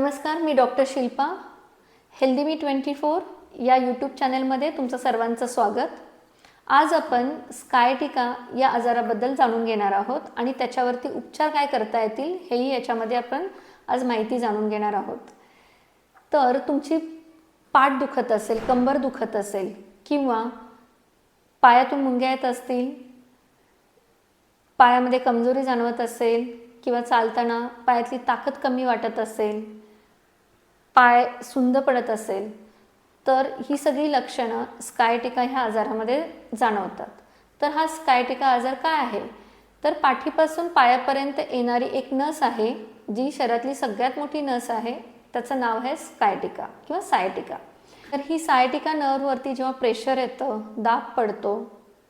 नमस्कार मी doctor Shilpa. Healthy me twenty four या YouTube चॅनलमध्ये तुमचं सर्वांचं स्वागत. आज आपण स्कायटिका या आजाराबद्दल जाणून घेणार आहोत आणि त्याच्यावरती उपचार काय करता येतील हेही याच्यामध्ये आपण आज माहिती जाणून घेणार आहोत. तर तुमची पाठ दुखत असेल कंबर दुखत असेल किंवा पायातून मुंग्या येत असतील पायामध्ये कमजोरी जाणवत असेल किंवा चालताना पायातली ताकद कमी वाटत असेल पाय सुंद पडत असेल तर ही सगळी लक्षणं स्कायटिका ह्या आजारामध्ये जाणवतात. तर हा स्कायटिका आजार काय आहे? तर पाठीपासून पायापर्यंत येणारी एक नस आहे जी शरीरातली सगळ्यात मोठी नस आहे त्याचं नाव आहे स्कायटिका किंवा सायटिका तर ही सायटिका नर्ववरती जेव्हा प्रेशर येतं दाब पडतो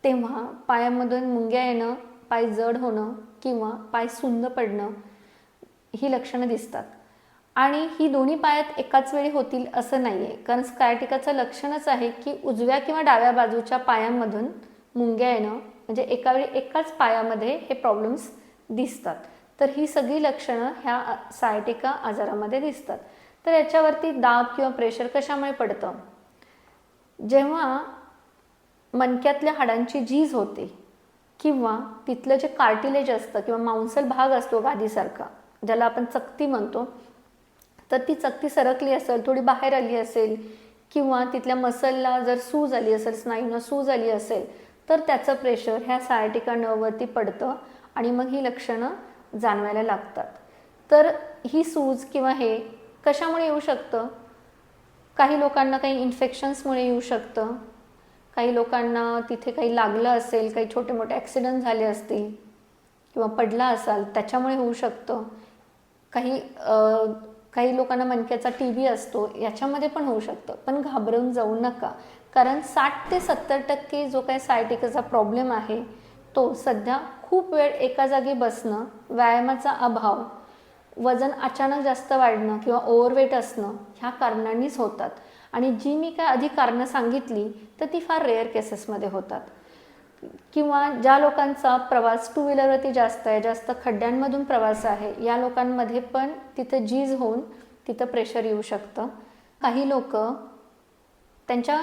तेव्हा पायामधून मुंग्या येणं पाय जड होणं किंवा पाय सुंद पडणं ही लक्षणं दिसतात. आणि ही दोन्ही पायात एकाच वेळी होतील असं नाही आहे कारण स्कायटिकाचं लक्षणच आहे की उजव्या किंवा डाव्या बाजूच्या पायांमधून मुंग्या येणं म्हणजे एकावेळी एकाच पायामध्ये हे प्रॉब्लेम्स दिसतात. तर ही सगळी लक्षणं ह्या सायटिका आजारामध्ये दिसतात. तर याच्यावरती दाब किंवा प्रेशर कशामुळे पडतं? जेव्हा मणक्यातल्या हाडांची झीज होते किंवा तिथलं जे कार्टिलेज असतं किंवा मांसल भाग असतो गादीसारखा ज्याला आपण चकती म्हणतो तर ती चकती सरकली असेल थोडी बाहेर आली असेल किंवा तिथल्या मसलला जर सूज आली असेल स्नायूंना सूज आली असेल तर त्याचं प्रेशर ह्या सायटिका नर्ववरती पडतं आणि मग ही लक्षणं जाणवायला लागतात. तर ही सूज किंवा हे कशामुळे येऊ शकतं? काही लोकांना काही इन्फेक्शन्समुळे येऊ शकतं. काही लोकांना तिथे काही लागलं असेल काही छोटे मोठे ॲक्सिडंट झाले असतील किंवा पडला असाल त्याच्यामुळे होऊ शकतं. काही काही लोकांना मणक्याचा टी बी असतो याच्यामध्ये पण होऊ शकतं. पण घाबरवून जाऊ नका. कारण साठ ते सत्तर टक्के जो काही सायटिकाचा प्रॉब्लेम आहे तो सध्या खूप वेळ एका जागी बसणं व्यायामाचा अभाव वजन अचानक जास्त वाढणं किंवा ओव्हरवेट असणं ह्या कारणांनीच होतात. आणि जी मी काय आधी कारणं सांगितली तर ती फार रेअर केसेसमध्ये होतात. किंवा ज्या लोकांचा प्रवास टू व्हीलरवरती जास्त आहे जास्त खड्ड्यांमधून प्रवास आहे या लोकांमध्ये पण तिथं जीज होऊन तिथं प्रेशर येऊ शकतं. काही लोक त्यांच्या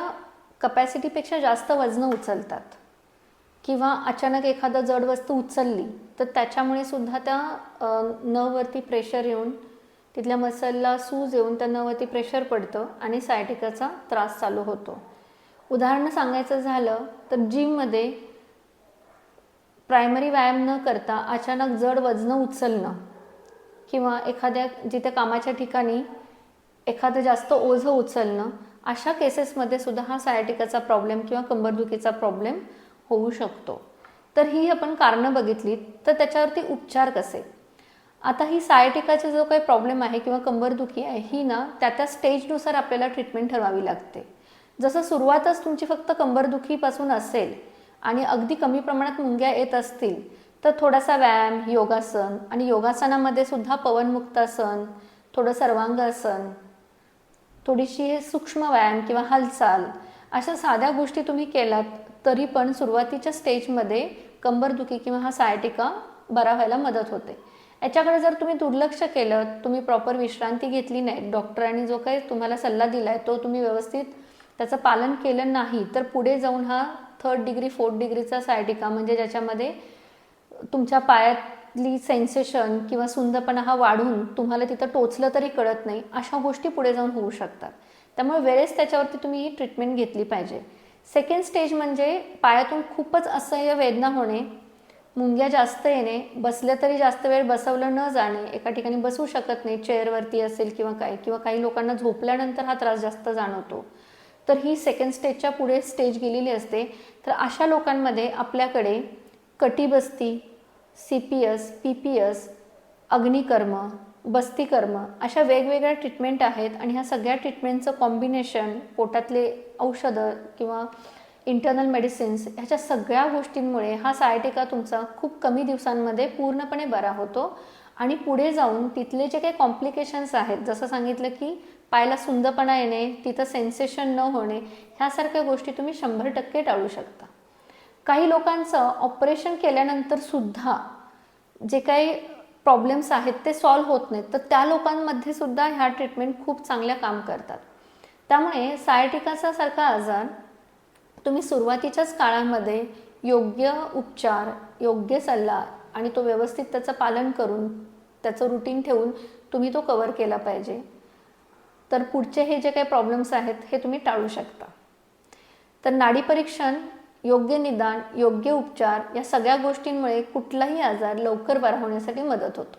कपॅसिटीपेक्षा जास्त वजनं उचलतात. किंवा अचानक एखादं जड वस्तू उचलली तर त्याच्यामुळे सुद्धा त्या नववरती प्रेशर येऊन तिथल्या मसलला सूज येऊन त्या नववरती प्रेशर पडतं आणि सायटिकाचा त्रास चालू होतो. उदाहरणं सांगायचं झालं तर जिममध्ये प्रायमरी व्यायाम न करता अचानक जड वजनं उचलणं किंवा एखाद्या जिथे कामाच्या ठिकाणी एखादं जास्त ओझं उचलणं अशा केसेसमध्ये सुद्धा हा सायटिकाचा प्रॉब्लेम किंवा कंबरदुखीचा प्रॉब्लेम होऊ शकतो. तर ही आपण कारणं बघितली तर त्याच्यावरती उपचार कसे? आता ही सायटिकाचा जो काही प्रॉब्लेम आहे किंवा कंबरदुखी आहे ही ना त्या त्या स्टेजनुसार आपल्याला ट्रीटमेंट ठरवावी लागते. जसं सुरुवातच तुमची फक्त कंबरदुखीपासून असेल आणि अगदी कमी प्रमाणात मुंग्या येत असतील तर थोडासा व्यायाम योगासन आणि योगासनामध्ये सुद्धा पवनमुक्तासन थोडं सर्वांगासन थोडीशी सूक्ष्म व्यायाम किंवा हालचाल अशा साध्या गोष्टी तुम्ही केलात तरी पण सुरुवातीच्या स्टेजमध्ये कंबरदुखी किंवा हा सायटिका बरा व्हायला मदत होते. याच्याकडे जर तुम्ही दुर्लक्ष केलं तुम्ही प्रॉपर विश्रांती घेतली नाही डॉक्टरांनी जो काही तुम्हाला सल्ला दिला आहे तो तुम्ही व्यवस्थित त्याचं पालन केलं नाही तर पुढे जाऊन हा थर्ड डिग्री फोर्थ डिग्रीचा सायटिका म्हणजे ज्याच्यामध्ये तुमच्या पायातली सेन्सेशन किंवा सुंदरपणा हा वाढून तुम्हाला तिथं टोचलं तरी कळत नाही अशा गोष्टी पुढे जाऊन होऊ शकतात. त्यामुळे वेळेस त्याच्यावरती तुम्ही ही ट्रीटमेंट घेतली पाहिजे. सेकंड स्टेज म्हणजे पायातून खूपच असह्य वेदना होणे मुंग्या जास्त येणे बसलं तरी जास्त वेळ बसवलं न जाणे एका ठिकाणी बसू शकत नाही चेअरवरती असेल किंवा काय किंवा काही लोकांना झोपल्यानंतर हा त्रास जास्त जाणवतो. तर ही सेकंड स्टेजच्या पुढे स्टेज गेलेली असते. तर अशा लोकांमध्ये आपल्याकडे कटीबस्ती C P S P P S अग्निकर्म बस्तीकर्म अशा वेगवेगळ्या ट्रीटमेंट आहेत आणि ह्या सगळ्या ट्रीटमेंटचं कॉम्बिनेशन पोटातले औषधं किंवा इंटरनल मेडिसिन्स ह्याच्या सगळ्या गोष्टींमुळे हा सायटिका तुमचा खूप कमी दिवसांमध्ये पूर्णपणे बरा होतो. आणि पुढे जाऊन तिथले जे काही कॉम्प्लिकेशन्स आहेत जसं सांगितलं की पायाला सुंदरपणा येणे तिथं सेन्सेशन न होणे ह्यासारख्या गोष्टी तुम्ही शंभर टक्के टाळू शकता. काही लोकांचं ऑपरेशन केल्यानंतर सुद्धा जे काही प्रॉब्लेम्स आहेत ते सॉल्व्ह होत नाहीत. तर त्या लोकांमध्ये सुद्धा ह्या ट्रीटमेंट खूप चांगल्या काम करतात. त्यामुळे सायटिकाचा सारखा आजार तुम्ही सुरुवातीच्याच काळामध्ये योग्य उपचार योग्य सल्ला आणि तो व्यवस्थित त्याचं पालन करून त्याचं रुटीन ठेवून तुम्ही तो कवर केला पाहिजे. तर पुढचे हे जे काही प्रॉब्लेम्स आहेत हे तुम्ही टाळू शकता. तर नाडी परीक्षण योग्य निदान योग्य उपचार या सगळ्या गोष्टींमुळे कुठलाही आजार लवकर बरा होण्यासाठी मदत होतो.